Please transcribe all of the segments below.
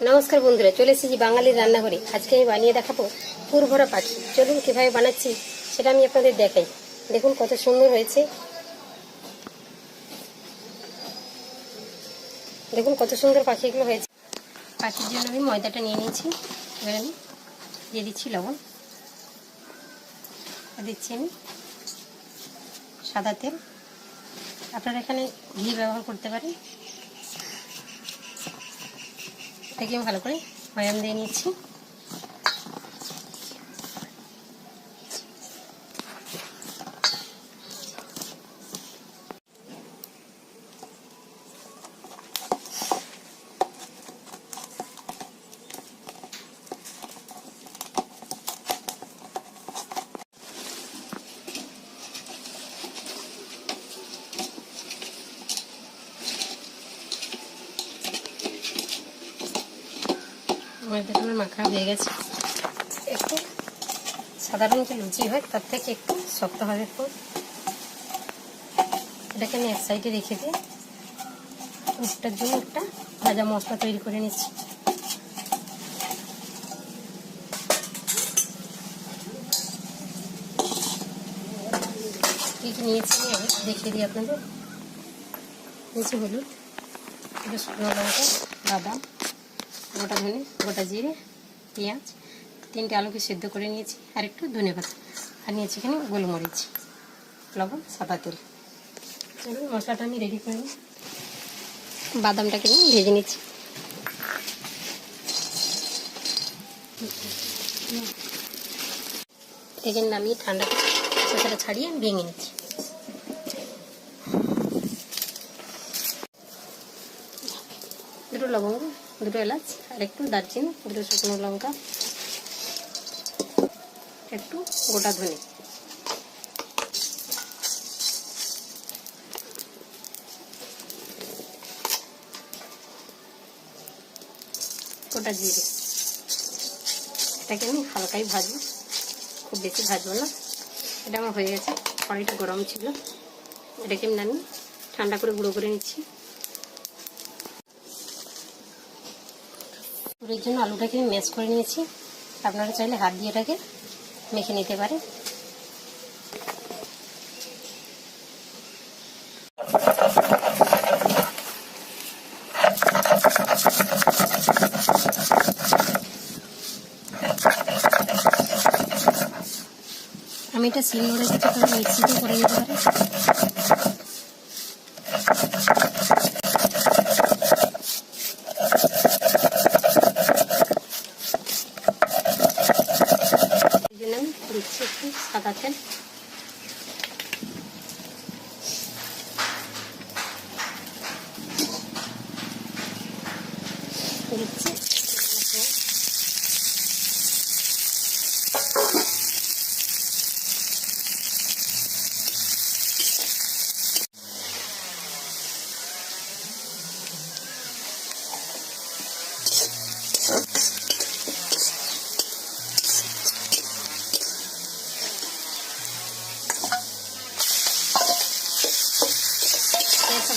নমস্কার বন্ধুরা, চলে এসেছি বাঙালির রান্নাঘরে। আজকে আমি বানিয়ে দেখাবো পুর ভরা পাখি। চলুন কীভাবে বানাচ্ছি সেটা আমি আপনাদের দেখাই। দেখুন কত সুন্দর হয়েছে। দেখুন কত সুন্দর পাখিগুলো হয়েছে। পাখির জন্য আমি ময়দাটা নিয়ে নিয়েছি। এবার আমি দিয়ে দিচ্ছি লবণ। দিচ্ছি আমি সাদা তেল। আপনারা এখানে ঘি ব্যবহার করতে পারেন। এটাকে আমি ভালো করে ময়াম দিয়ে নিচ্ছি। আমার দেখুন গেছে। একটু সাধারণ যে লুচি হয়, তার থেকে একটু শক্ত হবে একটু এটাকে আমি এক সাইডে রেখে দিয়ে উঠটার জন্য একটা ভাজা মশলা তৈরি করে নিচ্ছি। কী কী নিয়েছি দেখিয়ে দিই আপনাদের। নিচে হলুদ শুকনো লঙ্কা, বাদাম। গোটা ধনে, গোটা জিরে, পেঁয়াজ, তিনটে আলুকে সেদ্ধ করে নিয়েছি, আর একটু ধনে পাতা। আর নিয়েছি এখানে গোলমরিচ, লবণ, সাদা তেল। চলুন মশলাটা আমি রেডি করে বাদামটাকে নিয়ে ভেজে নিচ্ছি। থেকে নামিয়ে ঠান্ডা সেটা ছাড়িয়ে ভেঙে নিচ্ছি। দুটো লবঙ্গ, দুটো এলাচ আর একটু দারচিনি, দুটো শুকনো লঙ্কা, একটু গোটা ধনে। গোটা জিরে। এটাকে আমি হালকাই ভাজবো, খুব বেশি ভাজবো না। এটা আমার হয়ে গেছে, কড়াইটা গরম ছিল। এটাকে আমি নামিয়ে ঠান্ডা করে গুঁড়ো করে নিচ্ছি। পুরের জন্য আলুটাকে আমি ম্যাশ করে নিয়েছি। আপনারা চাইলে হাত দিয়ে এটাকে মেখে নিতে পারেন। আমি এটা সিম করে কিছু করে মিক্সিতে করে নিতে পারি এই জন্য আমি দিচ্ছি একটু সাদা তেল।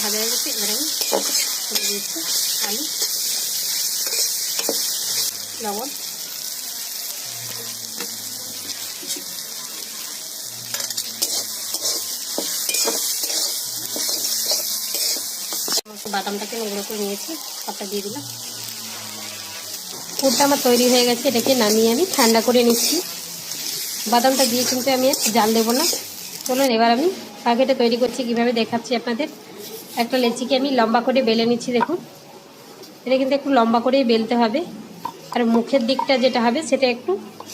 ভাজা হয়ে গেছে এবারে করে দিয়েছি আলু লবণ বাদামটাকে নোংরা করে নিয়েছি, সবটা দিয়ে দিলাম। পুরটা আমার তৈরি হয়ে গেছে, এটাকে নামিয়ে আমি ঠান্ডা করে নিচ্ছি। বাদামটা দিয়ে কিন্তু আমি জাল দেবো না। চলুন, এবার আমি পাখিটা তৈরি করছি, কীভাবে দেখাচ্ছি আপনাদের। একটা লেচিকে আমি লম্বা করে বেলে নিচ্ছি, দেখুন। এটা কিন্তু একটু লম্বা করেই বেলতে হবে। আর মুখের দিকটা যেটা হবে, সেটা একটু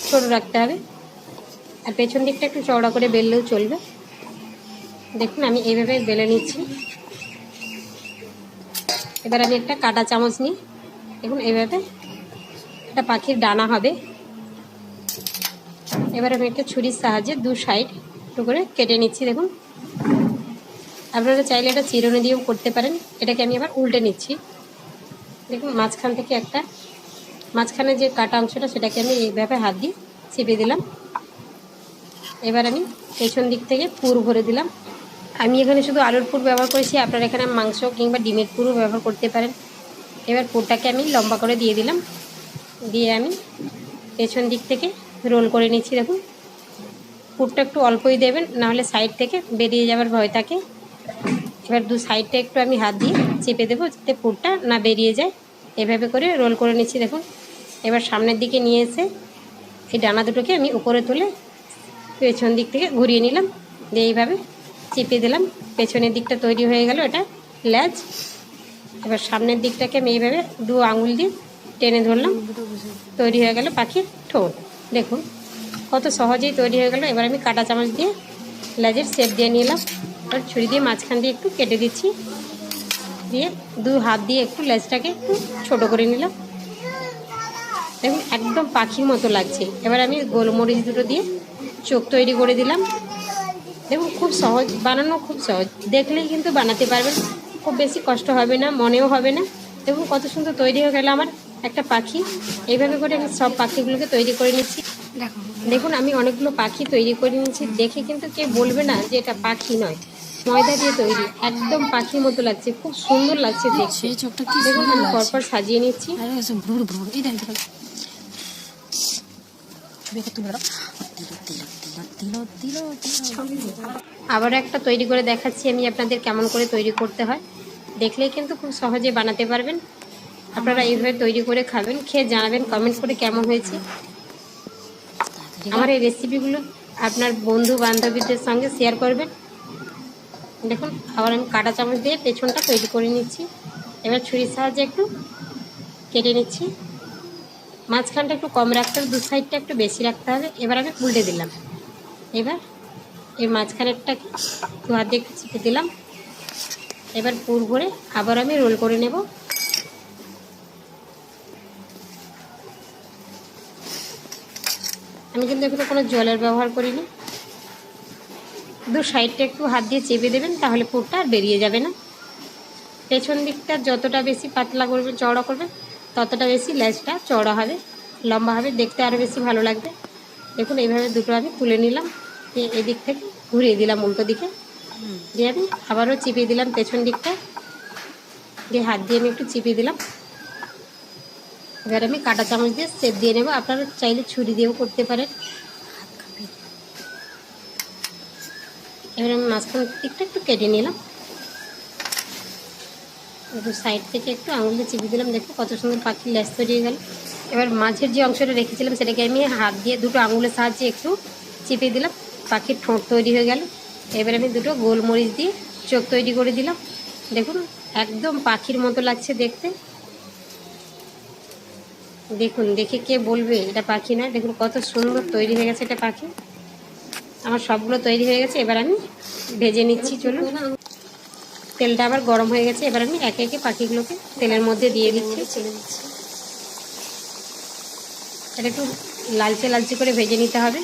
ছোট রাখতে হবে। আর পেছন দিকটা একটু চওড়া করে বেললেও চলবে। দেখুন, আমি এইভাবে বেলে নিচ্ছি। এবার আমি একটা কাটা চামচ নিই। দেখুন, এইভাবে একটা পাখির ডানা হবে। এবার আমি একটা ছুরির সাহায্যে দু সাইড একটু করে কেটে নিচ্ছি, দেখুন। আপনারা চাইলে এটা চিরুনি দিয়েও করতে পারেন। এটাকে আমি আবার উল্টে নিচ্ছি। দেখুন, মাঝখান থেকে একটা, মাঝখানে যে কাটা অংশটা, সেটাকে আমি এইভাবে হাত দিয়ে চেপে দিলাম। এবার আমি পেছন দিক থেকে পুর ভরে দিলাম। আমি এখানে শুধু আলুর পুর ব্যবহার করেছি। আপনারা এখানে মাংস কিংবা ডিমের পুরও ব্যবহার করতে পারেন। এবার পুরটাকে আমি লম্বা করে দিয়ে দিলাম। দিয়ে আমি পেছন দিক থেকে রোল করে নিচ্ছি। দেখুন, পুরটা একটু অল্পই দেবেন, নাহলে সাইড থেকে বেরিয়ে যাওয়ার ভয় থাকে। এবার দু সাইডটা একটু আমি হাত দিয়ে চেপে দেবো যাতে পুরটা না বেরিয়ে যায়। এভাবে করে রোল করে নিচ্ছি, দেখুন। এবার সামনের দিকে নিয়ে এসে এই ডানা দুটোকে আমি উপরে তুলে পেছন দিক থেকে ঘুরিয়ে নিলাম। দিয়ে এইভাবে চেপে দিলাম। পেছনের দিকটা তৈরি হয়ে গেল এটা ল্যাজ। এবার সামনের দিকটাকে আমি এইভাবে দু আঙুল দিয়ে টেনে ধরলাম। তৈরি হয়ে গেল পাখির ঠোঁট। দেখুন, কত সহজেই তৈরি হয়ে গেল। এবার আমি কাটা চামচ দিয়ে লেজের শেপ দিয়ে নিলাম। আর ছুরি দিয়ে মাঝখান দিয়ে একটু কেটে দিচ্ছি। দিয়ে দু হাত দিয়ে একটু লেজটাকে একটু ছোটো করে নিলাম। দেখুন একদম পাখির মতো লাগছে। এবার আমি গোলমরিচ দুটো দিয়ে চোখ তৈরি করে দিলাম। দেখুন খুব সহজ বানানো খুব সহজ। দেখলেই কিন্তু বানাতে পারবেন। খুব বেশি কষ্ট হবে না মনেও হবে না। দেখুন কত সুন্দর তৈরি হয়ে গেল আমার একটা পাখি। এইভাবে করে আমি সব পাখিগুলোকে তৈরি করে নিচ্ছি। দেখুন আমি অনেকগুলো পাখি তৈরি করে নিচ্ছি দেখে কিন্তু কেউ বলবে না যে এটা পাখি নয়। ময়দা দিয়ে তৈরি। একদম পাখির মতো লাগছে খুব সুন্দর লাগছে দেখছি চোখটা কি দেখুন আমি পরপর সাজিয়ে নিচ্ছি। আবার একটা তৈরি করে দেখাচ্ছি আমি আপনাদের কেমন করে তৈরি করতে হয়। দেখলেই কিন্তু খুব সহজে বানাতে পারবেন। আপনারা এইভাবে তৈরি করে খাবেন খেয়ে জানাবেন কমেন্ট করে কেমন হয়েছে। আমার এই রেসিপিগুলো আপনার বন্ধু বান্ধবীদের সঙ্গে শেয়ার করবেন। দেখুন, আবার আমি কাটা চামচ দিয়ে পেছনটা তৈরি করে নিচ্ছি। এবার ছুরির সাহায্যে একটু কেটে নিচ্ছি। মাঝখানটা একটু কম রাখতে হবে, দু সাইডটা একটু বেশি রাখতে হবে। এবার আমি উল্টে দিলাম। এবার এই মাঝখানেরটাকে দু হাত দিয়ে চিপে দিলাম। এবার পুর ভরে আবার আমি রোল করে নেব। আমি কিন্তু এখানে কোনো জলের ব্যবহার করিনি। দু সাইডটা একটু হাত দিয়ে চেপে দেবেন, তাহলে পুরটা আর বেরিয়ে যাবে না। পেছন দিকটা যতটা বেশি পাতলা করবে চড়া করবে ততটা বেশি লেজটা চড়া হবে, লম্বা হবে, দেখতে আরও বেশি ভালো লাগবে। দেখুন, এইভাবে দুটো আমি তুলে নিলাম, দিয়ে এদিক থেকে ঘুরিয়ে দিলাম উল্টো দিকে। দিয়ে আমি আবারও চিপিয়ে দিলাম পেছন দিকটা। দিয়ে হাত দিয়ে আমি একটু চিপিয়ে দিলাম। এবার আমি কাটা চামচ দিয়ে সেপ দিয়ে নেব। আপনারা চাইলে ছুরি দিয়েও করতে পারেন। এবার আমি মাঝখান দিকটা একটু কেটে নিলাম। একটু সাইড থেকে একটু আঙুল চিপে দিলাম, দেখো কত সুন্দর পাখির ল্যাস তৈরি হয়ে গেল। এবার মাঝের যে অংশটা রেখেছিলাম, সেটাকে আমি হাত দিয়ে দুটো আঙুলের সাহায্যে একটু চিপে দিলাম। পাখির ঠোঁট তৈরি হয়ে গেল। এবার আমি দুটো গোলমরিচ দিয়ে চোখ তৈরি করে দিলাম। দেখুন, একদম পাখির মতো লাগছে দেখতে। দেখুন, দেখে কে বলবে? এটা পাখি না। দেখুন, কত সুন্দর তৈরি হয়ে গেছে এটা পাখি। আমার সবগুলো তৈরি হয়ে গেছে, এবার আমি ভেজে নিচ্ছি, চলুন। তেলটা আবার গরম হয়ে গেছে, এবার আমি একে একে পাখিগুলোকে তেলের মধ্যে দিয়ে দিচ্ছি। ছেড়ে দিচ্ছি এটা একটু লালচে লালচে করে ভেজে নিতে হবে,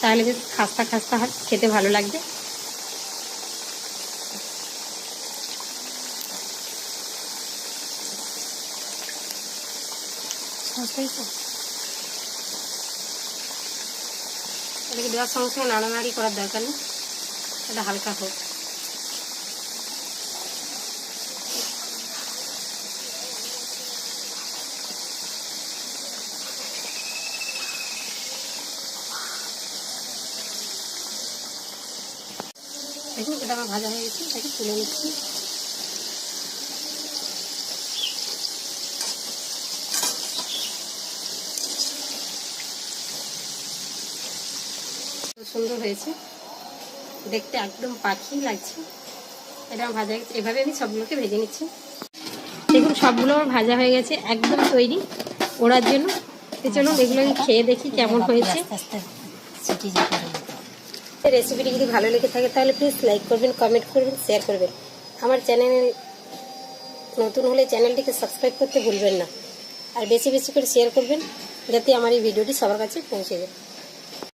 তাহলে বেশ খাস্তা খাস্তা হয়, খেতে ভালো লাগবে। সস্তাই তো এটাকে দেওয়ার সঙ্গে সঙ্গে নাড়ানাড়ি করার দরকার নেই এটা হালকা হোক দেখুন এটা আমার ভাজা হয়ে গেছে এটাকে তুলে নিচ্ছি সুন্দর হয়েছে। দেখতে একদম পাখি লাগছে। এটা ভাজা গেছে এভাবে আমি সবগুলোকে ভেজে নিচ্ছি। দেখুন সবগুলো আমার ভাজা হয়ে গেছে একদম তৈরি ওড়ার জন্য। তো চলুন এগুলো আমি খেয়ে দেখি কেমন হয়েছে। রেসিপিটি যদি ভালো লেগে থাকে তাহলে প্লিজ লাইক করবেন কমেন্ট করবেন শেয়ার করবেন। আমার চ্যানেলে নতুন হলে চ্যানেলটিকে সাবস্ক্রাইব করতে ভুলবেন না। আর বেশি বেশি করে শেয়ার করবেন যাতে আমার এই ভিডিওটি সবার কাছে পৌঁছে যায়।